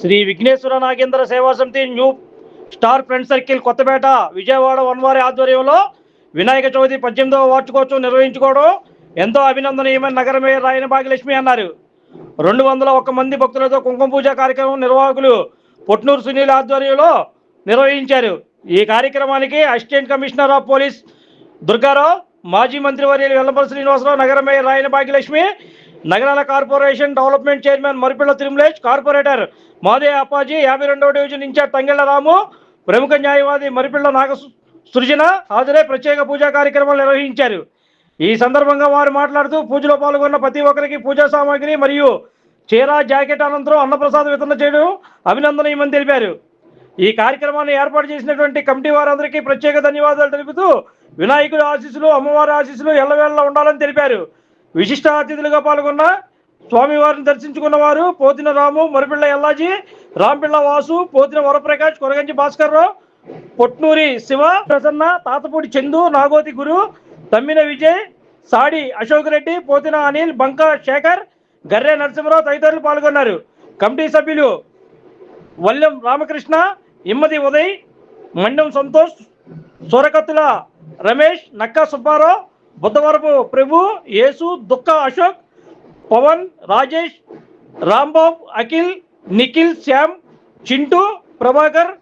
Shri Vighneshwara Nagendra Seva Samiti new star friend circle Kothapeta Vijayawada వన్వారి ఆధ్వర్యంలో వినాయక చవితి పద్దెనిమిదవ వార్షికోత్సవం నిర్వహించుకోవడం ఎంతో అభినందనీయమైన నగర మేయర్ రాయన భాగ్యలక్ష్మి అన్నారు. రెండు వందల ఒక్క మంది భక్తులతో కుంకుమ పూజ కార్యక్రమం నిర్వాహకులు పొట్నూరు సునీల్ ఆధ్వర్యంలో నిర్వహించారు. ఈ కార్యక్రమానికి assistant commissioner of police Durgarao మాజీ మంత్రివర్యులు వెల్లంపల్లి శ్రీనివాసరావు నగర mayor Rayana Bhagyalakshmi Nagarala corporation development chairman Maripilla Tirumalesh corporator Made Appaji యాభై రెండవ డివిజన్ ఇన్ఛార్జ్ తంగెళ్ళ రాము ప్రముఖ న్యాయవాది మరిపిల్ల నాగ సు- సృజన హాజరై ప్రత్యేక పూజా కార్యక్రమాలు నిర్వహించారు. ఈ సందర్భంగా వారు మాట్లాడుతూ పూజలో పాల్గొన్న ప్రతి ఒక్కరికి పూజా సామాగ్రి మరియు చీర జాకెట్ అనంతరం అన్నప్రసాద్ వితరణ చేయడం అభినందనీయమని తెలిపారు. ఈ కార్యక్రమాన్ని ఏర్పాటు చేసినటువంటి కమిటీ వారందరికీ ప్రత్యేక ధన్యవాదాలు తెలుపుతూ వినాయకుడి ఆశీస్సులు అమ్మవారి ఆశీస్సులు ఎల్లవేళలా ఉండాలని తెలిపారు. విశిష్ట అతిథులుగా పాల్గొన్న స్వామివారిని దర్శించుకున్న వారు పోతిన రాము మరిపిళ్ళ ఎల్లాజీ రాంపిళ్ళ వాసు పోతిన వరప్రకాష్ కొరగంచి భాస్కర్రావు పొట్నూరి శివ ప్రసన్న తాతపూడి చందు నాగోతి గురు తమ్మిన విజయ్ సాడి అశోక్ రెడ్డి పోతిన అనిల్ బంకా శేఖర్ గర్రె నరసింహరావు తదితరులు పాల్గొన్నారు. కమిటీ సభ్యులు వల్లెం రామకృష్ణ ఇమ్మది ఉదయ్ మండం సంతోష్ సూరకత్తుల రమేష్ నక్కా సుబ్బారావు బుధవరపు ప్రభు యేసు దుఃఖ అశోక్ పవన్ రాజేష్ రాంబాబు అఖిల్ నిఖిల్ శ్యామ్ చింటూ ప్రభాకర్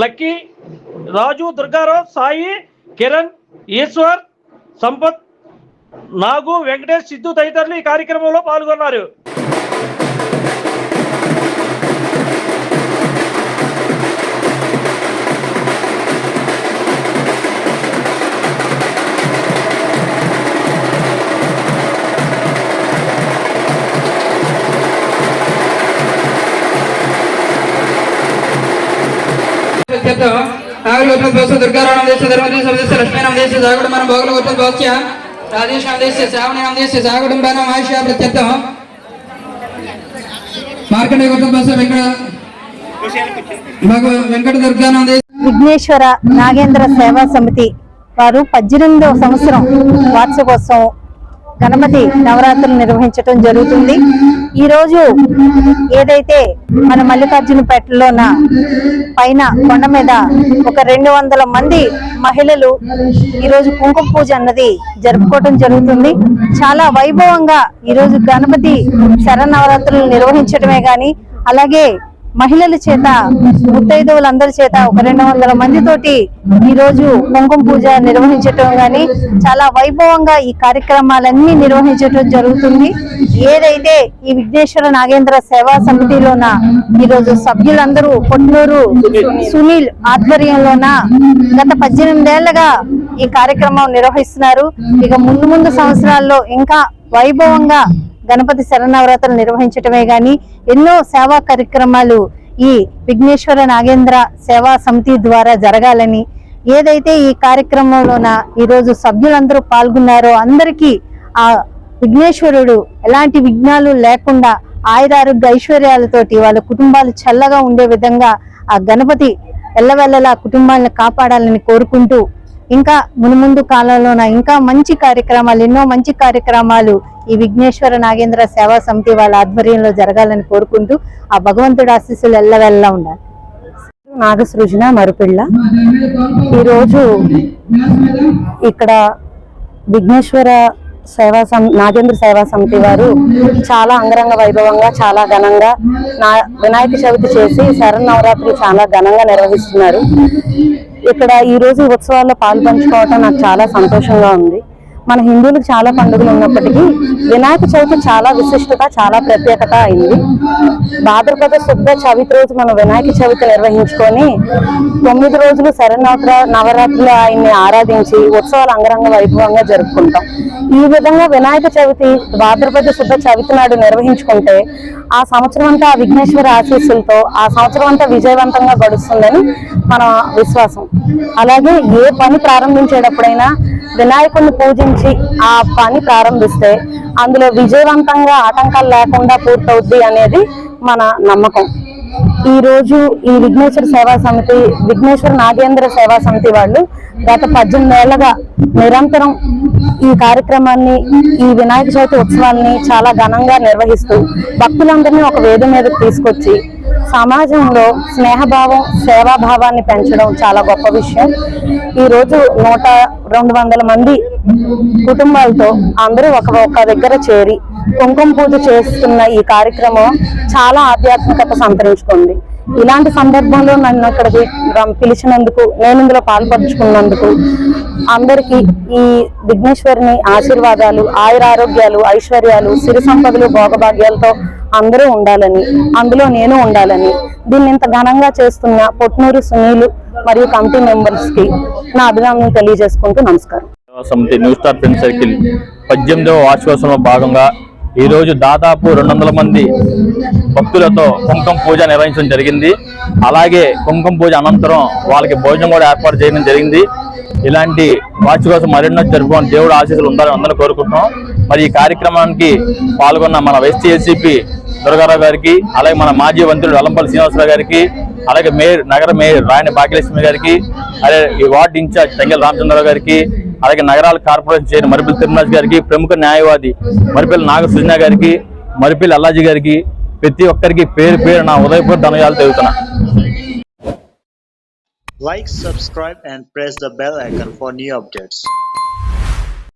లక్కీ రాజు దుర్గారావు సాయి కిరణ్ ఈశ్వర్ సంపత్ నాగు వెంకటేష్ సిద్ధు తదితరులు ఈ కార్యక్రమంలో పాల్గొన్నారు. చెప్తాం నాగలు ఉత్పత్తి పోస్తూ దుర్గారావు దేశ ధర్మదేశ సదస్య లక్ష్మీ నామ దేశ జాగుడు మన భోగులు ఉత్పత్తి పోస్య రాజేష్ నామ దేశ శ్రావణి దేశ జాగుడం బాణ ప్రత్యర్థం మార్కండే ఉత్పత్తి పోస్త వెంకట వెంకట దుర్గా దేశ విఘ్నేశ్వర నాగేంద్ర సేవా సమితి వారు పద్దెనిమిదవ సంవత్సరం వార్షికోత్సవం గణపతి నవరాత్రులు నిర్వహించడం జరుగుతుంది. ఈ రోజు ఏదైతే మన మల్లికార్జునపేటలోన పైన కొండ మీద ఒక రెండు వందల మంది మహిళలు ఈ రోజు కుంకుమ పూజ అన్నది జరుపుకోవడం జరుగుతుంది. చాలా వైభవంగా ఈ రోజు గణపతి శరన్నవరాత్రులు నిర్వహించడమే గాని అలాగే మహిళల చేత ముత్తైదవులందరి చేత ఒక రెండు వందల మందితోటి ఈ రోజు కుంకుమ పూజ నిర్వహించటం గాని చాలా వైభవంగా ఈ కార్యక్రమాలన్నీ నిర్వహించటం జరుగుతుంది. ఏదైతే ఈ విఘ్నేశ్వర నాగేంద్ర సేవా సమితిలోన ఈ రోజు సభ్యులందరూ పొట్నూరు సునీల్ ఆధ్వర్యంలోన గత పద్దెనిమిదేళ్ళగా ఈ కార్యక్రమం నిర్వహిస్తున్నారు. ఇక ముందు ముందు సంవత్సరాల్లో ఇంకా వైభవంగా గణపతి శరణవరాత్రులు నిర్వహించటమే గాని ఎన్నో సేవా కార్యక్రమాలు ఈ విఘ్నేశ్వర నాగేంద్ర సేవా సమితి ద్వారా జరగాలని. ఏదైతే ఈ కార్యక్రమంలోన ఈ రోజు సభ్యులందరూ పాల్గొన్నారో అందరికీ ఆ విఘ్నేశ్వరుడు ఎలాంటి విఘ్నాలు లేకుండా ఆయురారోగ్య ఐశ్వర్యాలతోటి వాళ్ళ కుటుంబాలు చల్లగా ఉండే విధంగా ఆ గణపతి ఎల్లవెల్లలా కుటుంబాలను కాపాడాలని కోరుకుంటూ ఇంకా మునుముందు కాలంలోన ఇంకా మంచి కార్యక్రమాలు ఎన్నో మంచి కార్యక్రమాలు ఈ విఘ్నేశ్వర నాగేంద్ర సేవా సమితి వాళ్ళ ఆధ్వర్యంలో జరగాలని కోరుకుంటూ ఆ భగవంతుడి ఆశీస్సులు ఎల్లవెల్లా ఉండాలి. నాగసృజన మరుపిళ్ళ. ఈరోజు ఇక్కడ విఘ్నేశ్వర సేవా సం నాగేంద్ర సేవా సమితి వారు చాలా అంగరంగ వైభవంగా చాలా ఘనంగా నా వినాయక చవితి చేసి శరన్నవరాత్రి చాలా ఘనంగా నిర్వహిస్తున్నారు. ఇక్కడ ఈ రోజు ఈ ఉత్సవాల్లో పాల్పంచుకోవటం నాకు చాలా సంతోషంగా ఉంది. మన హిందువులకు చాలా పండుగలు ఉన్నప్పటికీ వినాయక చవితి చాలా విశిష్టత చాలా ప్రత్యేకత అయింది. భాద్రపద శుద్ధ చవితి రోజు మనం వినాయక చవితి నిర్వహించుకొని తొమ్మిది రోజులు శరణవర నవరాత్రులు ఆయన్ని ఆరాధించి ఉత్సవాలు అంగరంగ వైభవంగా జరుపుకుంటాం. ఈ విధంగా వినాయక చవితి భాద్రపద శుద్ధ చవితి నాడు నిర్వహించుకుంటే ఆ సంవత్సరం అంతా విఘ్నేశ్వర ఆశీస్సులతో ఆ సంవత్సరం అంతా విజయవంతంగా గడుస్తుందని మన విశ్వాసం. అలాగే ఏ పని ప్రారంభించేటప్పుడైనా వినాయకుడిని పూజించి ఆ పని ప్రారంభిస్తే అందులో విజయవంతంగా ఆటంకాలు లేకుండా పూర్తవుద్ది అనేది మన నమ్మకం. ఈ రోజు ఈ విఘ్నేశ్వర సేవా సమితి విఘ్నేశ్వర నాగేంద్ర సేవా సమితి వాళ్ళు గత పద్దెనిమిది ఏళ్ళుగా నిరంతరం ఈ కార్యక్రమాన్ని ఈ వినాయక చవితి ఉత్సవాల్ని చాలా ఘనంగా నిర్వహిస్తూ భక్తులందరినీ ఒక వేది మీదకి తీసుకొచ్చి సమాజంలో స్నేహభావం సేవాభావాన్ని పెంచడం చాలా గొప్ప విషయం. ఈ రోజు నూట రెండు వందల మంది కుటుంబాలతో అందరూ ఒక ఒక దగ్గర చేరి కుంకుమ పూజ చేస్తున్న ఈ కార్యక్రమం చాలా ఆధ్యాత్మికత సంతరించుకుంది. ఇలాంటి సందర్భంలో నన్ను అక్కడికి పిలిచినందుకు నేను ఇందులో పాల్పంచుకున్నందుకు అందరికీ ఈ విఘ్నేశ్వరిని ఆశీర్వాదాలు ఆయుర ఆరోగ్యాలు ఐశ్వర్యాలు సిరి సంపదలు భోగభాగ్యాలతో అందరూ ఉండాలని అందులో నేను ఉండాలని దీన్ని ఇంత ఘనంగా చేస్తున్న పొట్నూరు సునీలు మరియు కమిటీ మెంబర్స్కి నా అభినందనలు తెలియజేసుకుంటూ నమస్కారం. సమితి న్యూ స్టార్ ఫ్రెండ్ సర్కిల్ పద్దెనిమిదవ వార్షికోత్సవంలో భాగంగా ఈ రోజు దాదాపు రెండు వందల మంది భక్తులతో కుంకుమ పూజ నిర్వహించడం జరిగింది. అలాగే కుంకుమ పూజ అనంతరం వాళ్ళకి భోజనం కూడా ఏర్పాటు చేయడం జరిగింది. ఇలాంటి వార్షికోత్సవం మరెన్నో జరుపుకొని దేవుడు ఆశీస్సులు ఉండాలని అందరూ కోరుకుంటున్నాం. మరి ఈ కార్యక్రమానికి పాల్గొన్న మన ఎస్సీఎస్సిపి దుర్గారావు గారికి అలాగే మన మాజీ మంత్రులు అలంపల్లి శ్రీనివాసరావు గారికి అలాగే మేయర్ నగర మేయర్ రాయని భాగ్యలక్ష్మి గారికి అలాగే ఈ వార్డు ఇన్ఛార్జ్ తెంగల్ రామచంద్రరావు గారికి అలాగే నగరాల కార్పొరేషన్ చైర్మన్ మరిపిల్లి తిరుమలాజ్ గారికి ప్రముఖ న్యాయవాది మరిపిల్లి నాగ గారికి మరిపిల్లి అల్లాజీ గారికి ప్రతి ఒక్కరికి పేరు పేరు నా ఉదయపూర్ ధన్యవాదాలు తెలుగుతున్నా like subscribe and press the bell icon for new updates